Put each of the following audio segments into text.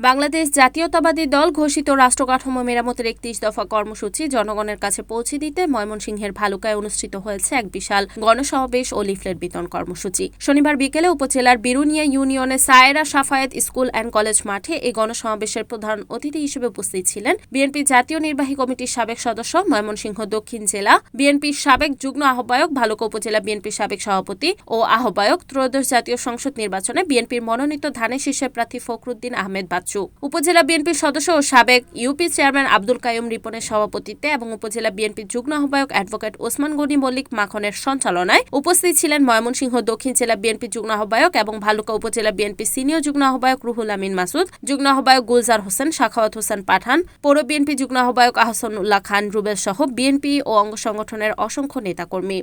বাংলাদেশ জাতীয়তাবাদী দল ঘোষিত রাষ্ট্র কাঠামো মেরামতের একত্রিশ দফা কর্মসূচি জনগণের কাছে পৌঁছে দিতে ময়মনসিংহের ভালুকায় অনুষ্ঠিত হয়েছে এক বিশাল গণসমাবেশ ও লিফলেট বিতরণ কর্মসূচি। শনিবার বিকেলে উপজেলার বিরুনিয়া ইউনিয়নে Sayera Safayet school and college মাঠে এই গণসমাবেশের প্রধান অতিথি হিসেবে উপস্থিত ছিলেন বিএনপি জাতীয় নির্বাহী কমিটির সাবেক সদস্য ময়মনসিংহ দক্ষিণ জেলা, বিএনপির সাবেক যুগ্ম আহ্বায়ক ভালুকা উপজেলা বিএনপির সাবেক সভাপতি ও আহ্বায়ক ত্রয়োদশ জাতীয় সংসদ নির্বাচনে বিএনপির মনোনীত ধানের শীর্ষে প্রার্থী ফখরুদ্দিন আহমেদ বাচ্চু উপজেলা বিএনপির সদস্য ও সাবেক ইউপি চেয়ারম্যান আব্দুল কাইম রিপনের সভাপতিত্বে এবং উপজেলা বিএনপির যুগ্ম আহ্বায়ক অ্যাডভোকেট ওসমান গনি মল্লিক মাখনের সঞ্চালনায় উপস্থিত ছিলেন ময়মনসিংহ দক্ষিণ জেলা বিএনপি যুগ্ম আহ্বায়ক এবং ভালুকা উপজেলা বিএনপি সিনিয়র যুগ্ম আহ্বায়ক রুহুল আমিন মাসুদ, যুগ্ম আহ্বায়ক গুলজার হোসেন, শাখাওয়াত হোসেন পাঠান, পৌর বিএনপি যুগ্ম আহ্বায়ক আহসানুল্লাহ খান, রুবেল সহ বিএনপি ও অঙ্গ সংগঠনের অসংখ্য নেতাকর্মী।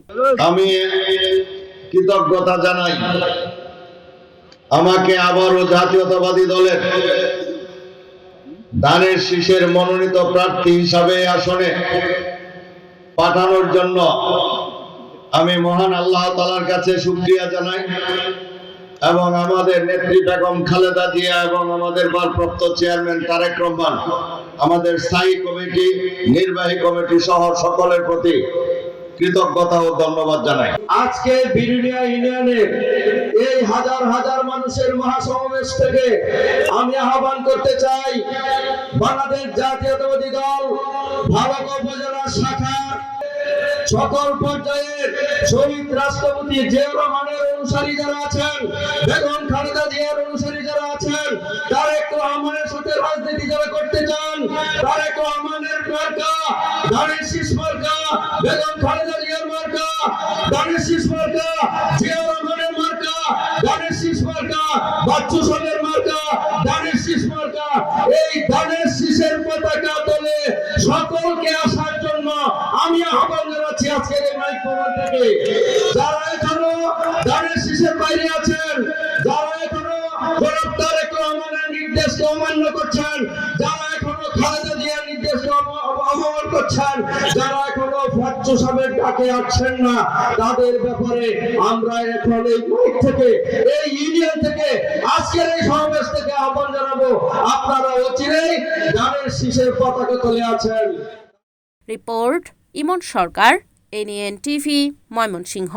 আমি কৃতজ্ঞতা জানাই আমাকে আবারও জাতীয়তাবাদী দলের দানের শীষের মনোনীত প্রার্থী হিসাবে আসনে পাঠানোর জন্য আমি মহান আল্লাহ তালার কাছে শুক্রিয়া জানাই এবং আমাদের নেত্রী বেগম খালেদা জিয়া এবং আমাদের ভারপ্রাপ্ত চেয়ারম্যান তারেক রহমান, আমাদের স্থায়ী কমিটি, নির্বাহী কমিটি সহ সকলের প্রতি কৃতজ্ঞতা ও ধন্যবাদ জানাই। আজকে বিরুলিয়া ইউনিয়নের এই হাজার হাজার মানুষের মহাসমাবেশ থেকে আমি আহ্বান করতে চাই, বাংলাদেশ জাতীয়তাবাদী দল, ভারত উপজেলা শাখা, সকল পর্যায়ের শহীদ রাষ্ট্রপতি জিয়া রহমানের অনুসারী যারা আছেন, বেগম খালেদা জিয়ার অনুসারী যারা আছেন, তারেক রহমানের সাথে রাজনীতি যারা করতে চান, তারেক রহমানের মার্কা ধানের শীষ মার্কা বেগম খালেদা জিয়ার মার্কা ধানের শীষ মার্কা জিয়া বাচ্চু সবের মার্কা ধানের শীষ মার্কা। এই ধানের শীষের পতাকা তোলে সকলকে আসার জন্য আমি আহ্বান জানাচ্ছি আজকের এই মাইক প্রমাণ থেকে। যারা এখনও ধানের শীষের বাইরে আছেন, যারা এখনও তারেক রহমানের নির্দেশকে অমান্য করছেন, যারা এখনও খালেদা জিয়ার নির্দেশকে অব- অব- অবমান করছেন, যারা এখনও ফাচ্চু সাহেবের ডাকে আসছেন না, তাদের ব্যাপারে আমরা এখন এই মাইক থেকে, এই ইউনিয়ন থেকে আজকের এই সমাবেশ থেকে আহ্বান জানাব আপনারা অচিরেই গানের শীষের পতাকা তুলে আছেন। Report Emon Sarkar NN TV Mymensingh.